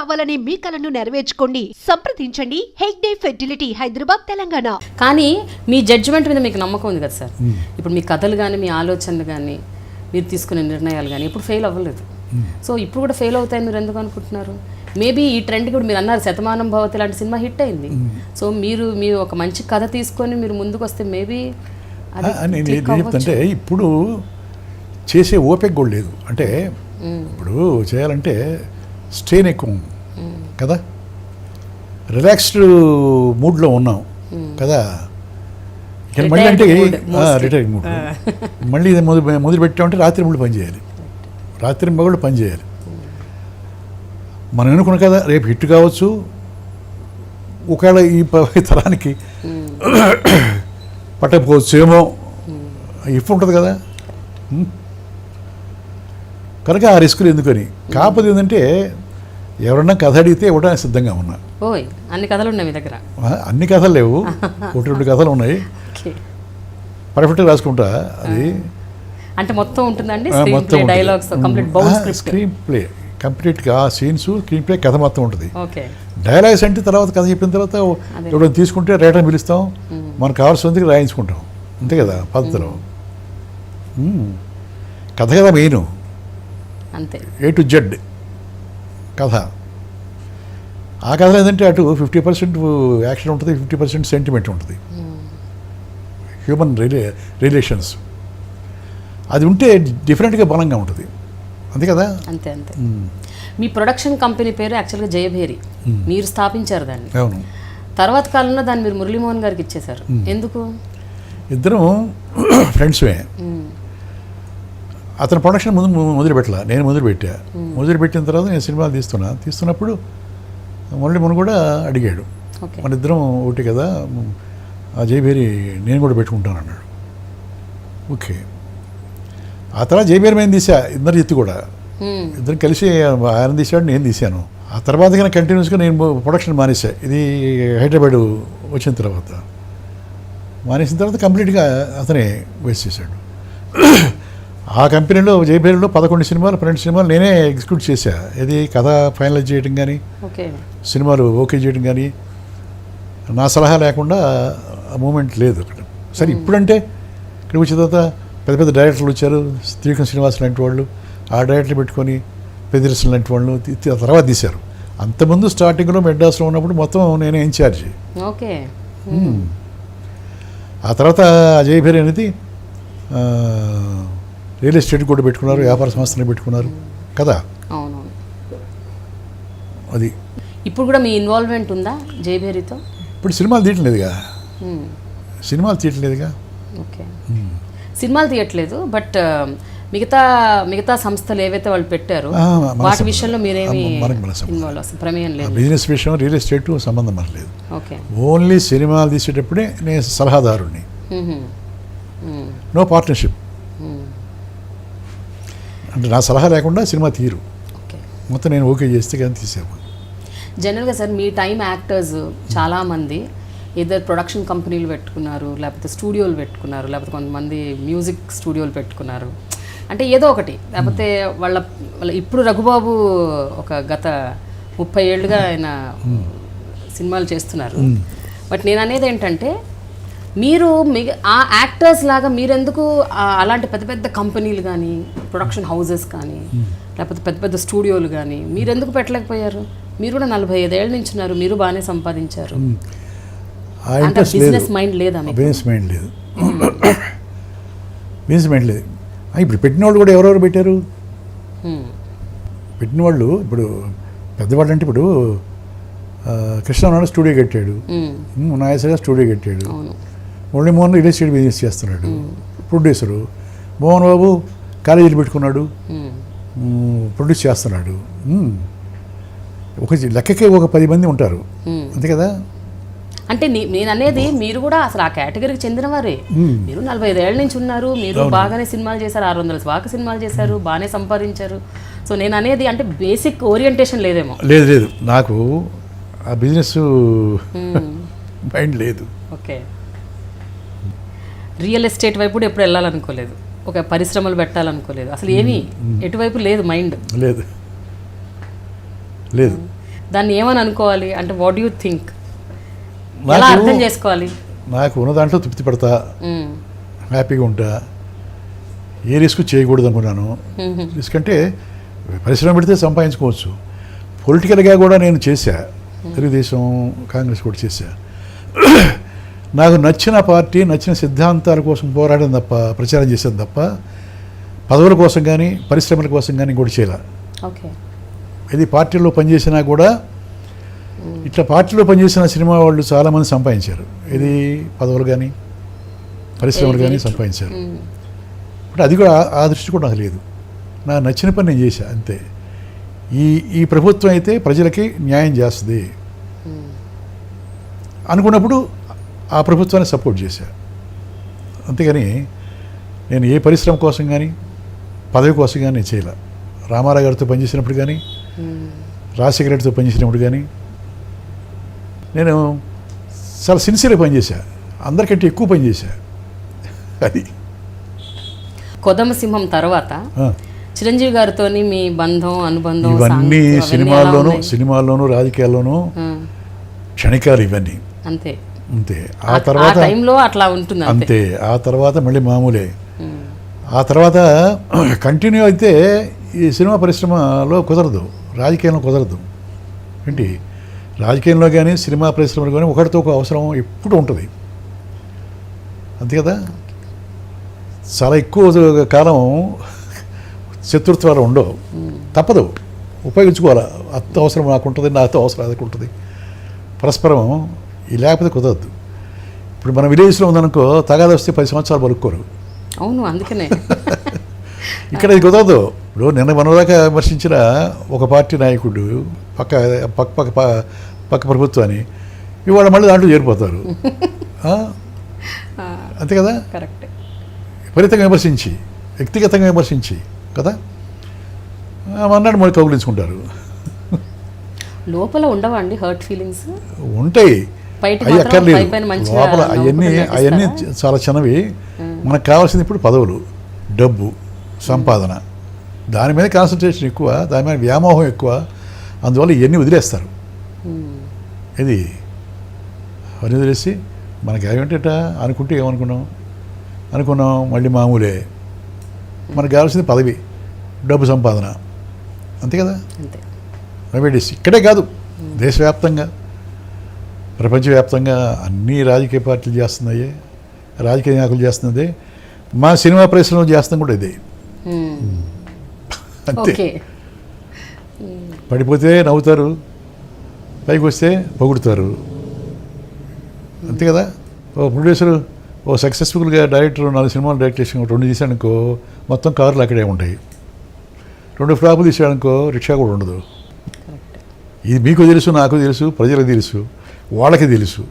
కావాలనే మీ కలను నెరవేర్చుకోండి. సంప్రదించండి. హెగ్డే ఫెర్టిలిటీ హైదరాబాద్ తెలంగాణ. కానీ మీ జడ్జిమెంట్ మీద మీకు నమ్మకం ఉంది కదా సార్? ఇప్పుడు మీ కథలు కానీ మీ ఆలోచనలు కానీ మీరు తీసుకునే నిర్ణయాలు కానీ ఇప్పుడు ఫెయిల్ అవ్వలేదు. సో ఇప్పుడు కూడా ఫెయిల్ అవుతాయి మీరు ఎందుకు అనుకుంటున్నారు? మేబీ ఈ ట్రెండ్ కూడా మీరు అన్నారు శతమానం భవతి లాంటి సినిమా హిట్ అయింది. సో మీరు మీరు ఒక మంచి కథ తీసుకొని మీరు ముందుకు వస్తే మేబీ నేను చెప్తుంటే ఇప్పుడు చేసే ఓపిక కూడా లేదు. అంటే ఇప్పుడు చేయాలంటే స్ట్రెయిన్ ఎక్కువ ఉంది. కదా? రిలాక్స్డ్ మూడ్లో ఉన్నాం కదా? ఇక మళ్ళీ అంటే. రిటైరింగ్ మూడ్ మళ్ళీ ఇది మొదలు మొదలు పెట్టామంటే రాత్రి మూడు పని చేయాలి. రాత్రి మగళ్ళు పని చేయాలి. మనం అనుకున్నాం కదా రేపు హిట్ కావచ్చు. ఒకవేళ ఈ తరానికి పట్టకపోవచ్చు ఏమో ఇఫ్ ఉంటుంది కదా? కనుక ఆ రిస్కులు ఎందుకని? కాకపోతే ఏంటంటే ఎవరన్నా కథ అడిగితే ఇవ్వడానికి సిద్ధంగా ఉన్నా. ఓయ్ అన్ని కథలు ఉన్నాయి మీ దగ్గర. అన్ని కథలు లేవు. ఒకటి రెండు కథలు ఉన్నాయి. పర్ఫెక్ట్గా రాసుకుంటా అది. అంటే మొత్తం ఉంటుందండి? స్క్రీన్ మొత్తం ప్లే డైలాగ్స్ కంప్లీట్ బౌల్ స్క్రిప్ట్ స్క్రీన్ ప్లే కంప్లీట్గా సీన్స్ స్క్రీన్ ప్లే కథ మొత్తం ఉంటుంది. ఓకే. డైలాగ్స్ అంటే తర్వాత కథ చెప్పిన తర్వాత ఎవరైనా తీసుకుంటే రేటర్ని పిలుస్తాం. మనకు కావాల్సినందుకు రాయించుకుంటాం. అంతే కదా పద్ధతిలో. కథ కదా మెయిన్. అంతే. ఏ టు జెడ్ కథ. ఆ కథలో ఏంటంటే అటు ఫిఫ్టీ పర్సెంట్ యాక్షన్ ఉంటుంది ఫిఫ్టీ పర్సెంట్ సెంటిమెంట్ ఉంటుంది. హ్యూమన్ రిలే రిలేషన్స్ అది ఉంటే డిఫరెంట్గా బలంగా ఉంటుంది. అంతే కదా? అంతే అంతే. మీ ప్రొడక్షన్ కంపెనీ పేరు యాక్చువల్గా జయభేరి. మీరు స్థాపించారు దాన్ని. అవును. తర్వాత కాలంలో దాన్ని మీరు మురళీమోహన్ గారికి ఇచ్చేశారు. ఎందుకు? ఇద్దరం ఫ్రెండ్స్మే అతను ప్రొడక్షన్ ముందు మొదలు పెట్టలా నేను మొదలు పెట్టా మొదలు పెట్టిన తర్వాత నేను సినిమాలు తీస్తున్నా. తీస్తున్నప్పుడు మురళి మును కూడా అడిగాడు. మన ఇద్దరం ఒకటి కదా ఆ జయబేరి నేను కూడా పెట్టుకుంటాను అన్నాడు. ఓకే. ఆ తర్వాత జయబేరి మేము తీసా ఇద్దరు ఎత్తి కూడా. ఇద్దరు కలిసి ఆయన తీశాడు నేను తీశాను. ఆ తర్వాత కానీ కంటిన్యూస్గా నేను ప్రొడక్షన్ మానేసా ఇది హైదరాబాద్ వచ్చిన తర్వాత. మానేసిన తర్వాత కంప్లీట్గా అతనే వేస్ట్ చేశాడు ఆ కంపెనీలో జయబేరిలో పదకొండు సినిమాలు పన్నెండు సినిమాలు నేనే ఎగ్జిక్యూట్ చేశా. ఇది కథ ఫైనలైజ్ చేయడం కానీ సినిమాలు ఓకే చేయడం కానీ నా సలహా లేకుండా ఆ మూమెంట్ లేదు అక్కడ. సరే ఇప్పుడంటే ఇక్కడికి వచ్చిన తర్వాత పెద్ద పెద్ద డైరెక్టర్లు వచ్చారు శ్రీకం శ్రీనివాస్ లాంటి వాళ్ళు ఆ డైరెక్టర్లు పెట్టుకొని పెద్దరిసిన లాంటి వాళ్ళు తర్వాత తీశారు. అంతకుముందు స్టార్టింగ్లో మెడ్రాస్లో ఉన్నప్పుడు మొత్తం నేనే ఇన్ఛార్జ్ ఓకే. ఆ తర్వాత అజయ్ భేరి అనేది రియల్ ఎస్టేట్ కూడా పెట్టుకున్నారు వ్యాపార సంస్థలు పెట్టుకున్నారు కదా? అవునవును. అది. ఇప్పుడు కూడా మీ ఇన్వాల్వ్మెంట్ ఉందా జయభేరితో? ఇప్పుడు సినిమాలు తీయట్లేదుగా. సినిమాలు తీయట్లేదుగా ఓకే. సినిమాలు తీయట్లేదు బట్ మిగతా మిగతా సంస్థలు ఏవైతే వాళ్ళు పెట్టారో వాటి. విషయంలో మీరేమి ప్రమేయం లేదు. బిజినెస్ విషయం రియల్ ఎస్టేట్ సంబంధం లేదు. ఓకే. ఓన్లీ సినిమాలు తీసేటప్పుడే నేను. మ్మ్. No partnership. అంటే నా సలహా లేకుండా సినిమా తీరు. ఓకే. మొత్తం నేను ఓకే చేస్తే కానీ తీసాము జనరల్గా సార్ మీ టైం యాక్టర్స్ చాలామంది ఇద్దరు ప్రొడక్షన్ కంపెనీలు పెట్టుకున్నారు లేకపోతే స్టూడియోలు పెట్టుకున్నారు లేకపోతే కొంతమంది మ్యూజిక్ స్టూడియోలు పెట్టుకున్నారు. అంటే ఏదో ఒకటి. లేకపోతే వాళ్ళ వాళ్ళ ఇప్పుడు రఘుబాబు ఒక గత ముప్పై ఏళ్ళుగా ఆయన సినిమాలు చేస్తున్నారు. బట్ నేను అనేది ఏంటంటే మీరు మిగ ఆ యాక్టర్స్ లాగా మీరెందుకు అలాంటి పెద్ద పెద్ద కంపెనీలు కానీ ప్రొడక్షన్ హౌసెస్ కానీ లేకపోతే పెద్ద పెద్ద స్టూడియోలు కానీ మీరెందుకు పెట్టలేకపోయారు? మీరు కూడా నలభై ఐదేళ్ళ నుంచి ఉన్నారు మీరు బాగానే సంపాదించారు. బిజినెస్ మైండ్ లేదా. బిజినెస్ మైండ్ లేదు బిజినెస్ మైండ్ లేదు. ఇప్పుడు పెట్టిన వాళ్ళు కూడా ఎవరెవరు పెట్టారు? హ్మ్. పెట్టిన వాళ్ళు ఇప్పుడు పెద్దవాళ్ళు అంటే ఇప్పుడు కృష్ణనారాయణ స్టూడియో కట్టాడు హ్మ్. నాగేశ్వర స్టూడియో కట్టాడు. అవును. మురళీమోహన్ రియల్ ఎస్టేట్ బిజినెస్ చేస్తున్నాడు. ప్రొడ్యూసరు. మోహన్ బాబు కాలేజీలు పెట్టుకున్నాడు. ప్రొడ్యూస్ చేస్తున్నాడు. ఒక లెక్కకే ఒక పది మంది ఉంటారు. అంతే కదా? అంటే నేను అనేది మీరు కూడా అసలు ఆ కేటగిరీకి చెందినవారే. మీరు నలభై ఐదేళ్ళ నుంచి ఉన్నారు. మీరు బాగానే సినిమాలు చేశారు. ఆరు వందల స్వాక సినిమాలు చేశారు. బాగానే సంపాదించారు. సో నేను అనేది అంటే బేసిక్ ఓరియంటేషన్ లేదేమో. లేదు లేదు. నాకు ఆ బిజినెస్ మైండ్ లేదు. ఓకే. రియల్ ఎస్టేట్ వైపు కూడా ఎప్పుడు వెళ్ళాలనుకోలేదు. ఒక పరిశ్రమలు పెట్టాలనుకోలేదు. అసలు ఏమీ ఎటువైపు లేదు మైండ్. లేదు. లేదు. దాన్ని ఏమని అనుకోవాలి? అంటే వాట్ యూ థింక్ ఎలా అర్థం చేసుకోవాలి? నాకు ఉన్న దాంట్లో తృప్తి పడతా. హ్యాపీగా ఉంటా. ఏ రిస్క్ చేయకూడదు అనుకున్నాను. రిస్క్ అంటే పరిశ్రమ పెడితే సంపాదించుకోవచ్చు. పొలిటికల్గా కూడా నేను చేశా. తెలుగుదేశం కాంగ్రెస్ కూడా చేశా. నాకు నచ్చిన పార్టీ నచ్చిన సిద్ధాంతాల కోసం పోరాడడం తప్ప ప్రచారం చేశాను తప్ప పదవుల కోసం కానీ పరిశ్రమల కోసం కానీ కూడా చేయాల. ఇది పార్టీలో పనిచేసినా కూడా ఇట్లా పార్టీలో పనిచేసిన సినిమా వాళ్ళు చాలామంది సంపాదించారు. ఇది పదవులు కానీ పరిశ్రమలు కానీ సంపాదించారు. బట్ అది కూడా ఆ- దృష్టి కూడా నాకు లేదు. నాకు నచ్చిన పని నేను చేశా అంతే. ఈ ఈ ప్రభుత్వం అయితే ప్రజలకి న్యాయం చేస్తుంది. అనుకున్నప్పుడు ఆ ప్రభుత్వాన్ని సపోర్ట్ చేశా. అంతేగాని నేను ఏ పరిశ్రమ కోసం కానీ పదవి కోసం కానీ నేను చేయలే. రామారావు గారితో పనిచేసినప్పుడు కానీ. రాజశేఖర రెడ్డితో పనిచేసినప్పుడు కానీ నేను చాలా సిన్సియర్గా పనిచేశా. అందరికంటే ఎక్కువ పనిచేశా. అది. కొదమ సింహం తర్వాత. చిరంజీవి గారితో మీ బంధం అనుబంధం ఇవన్నీ సినిమాల్లోనూ? సినిమాల్లోనూ రాజకీయాల్లోనూ క్షణికాలు ఇవన్నీ. అంతే. అంతే. ఆ తర్వాత టైంలో అట్లా ఉంటుంది అంతే. ఆ తర్వాత మళ్ళీ మామూలే. మ్మ్. ఆ తర్వాత కంటిన్యూ అయితే ఈ సినిమా పరిశ్రమలో కుదరదు. రాజకీయంలో కుదరదు. ఏంటి? రాజకీయంలో కానీ సినిమా పరిశ్రమలో కానీ ఒకరితో ఒక అవసరం ఎప్పుడు ఉంటుంది. అంతే కదా? చాలా ఎక్కువ కాలం శత్రుత్వాలు ఉండవు. తప్పదు. ఉపయోగించుకోవాలి. అత్త అవసరం నాకు ఉంటుంది నాతో అవసరం అదకు ఉంటుంది. పరస్పరం లేకపోతే కుదరదు. ఇప్పుడు మన విలేజ్లో ఉందనుకో తగాద వస్తే పది సంవత్సరాలు బలుక్కోరు. అవును అందుకనే. ఇక్కడ ఇది కుదరదు. ఇప్పుడు నిన్న మనదాకా విమర్శించిన ఒక పార్టీ నాయకుడు పక్క పక్క పక్క పక్క ప్రభుత్వాన్ని ఇవాళ మళ్ళీ దాంట్లో చేరిపోతారు? అంతే కదా? కరెక్ట్. విపరీతంగా విమర్శించి వ్యక్తిగతంగా విమర్శించి కదా? ఆ, మన్నాడు మళ్ళీ కౌగులించుకుంటారు. లోపల ఉండవా అండి హర్ట్ ఫీలింగ్స్ ఉంటాయి. అక్కర్లేదు. లోపల అవన్నీ అవన్నీ? చాలా చిన్నవి. మనకు కావాల్సింది ఇప్పుడు పదవులు డబ్బు సంపాదన. దాని మీద కాన్సన్ట్రేషన్ ఎక్కువ దాని మీద వ్యామోహం ఎక్కువ. అందువల్ల ఇవన్నీ వదిలేస్తారు. ఇది అవన్నీ వదిలేసి మనకి ఏమిటట? అనుకుంటే ఏమనుకున్నాం? అనుకున్నాం మళ్ళీ మామూలే. మనకు కావాల్సింది పదవి డబ్బు సంపాదన. అంతే కదా? రెమెడీస్ ఇక్కడే కాదు. దేశవ్యాప్తంగా. ప్రపంచవ్యాప్తంగా అన్ని రాజకీయ పార్టీలు చేస్తున్నాయి. రాజకీయ నాయకులు చేస్తున్నదే. మా సినిమా పరిశ్రమ చేస్తుంది కూడా ఇదే. మ్మ్. అంతే. పడిపోతే నవ్వుతారు పైకి వస్తే పొగుడుతారు. అంతే కదా? ఓ ప్రొడ్యూసరు ఓ సక్సెస్ఫుల్గా డైరెక్టర్ నాలుగు సినిమాలు డైరెక్ట్ చేసి రెండు తీసాడనుకో మొత్తం కార్లు అక్కడే ఉంటాయి. రెండు ఫ్లాపులు తీసాడనుకో రిక్షా కూడా ఉండదు. ఇది మీకు తెలుసు నాకు తెలుసు ప్రజలకు తెలుసు. వాళ్ళకి తెలుసు.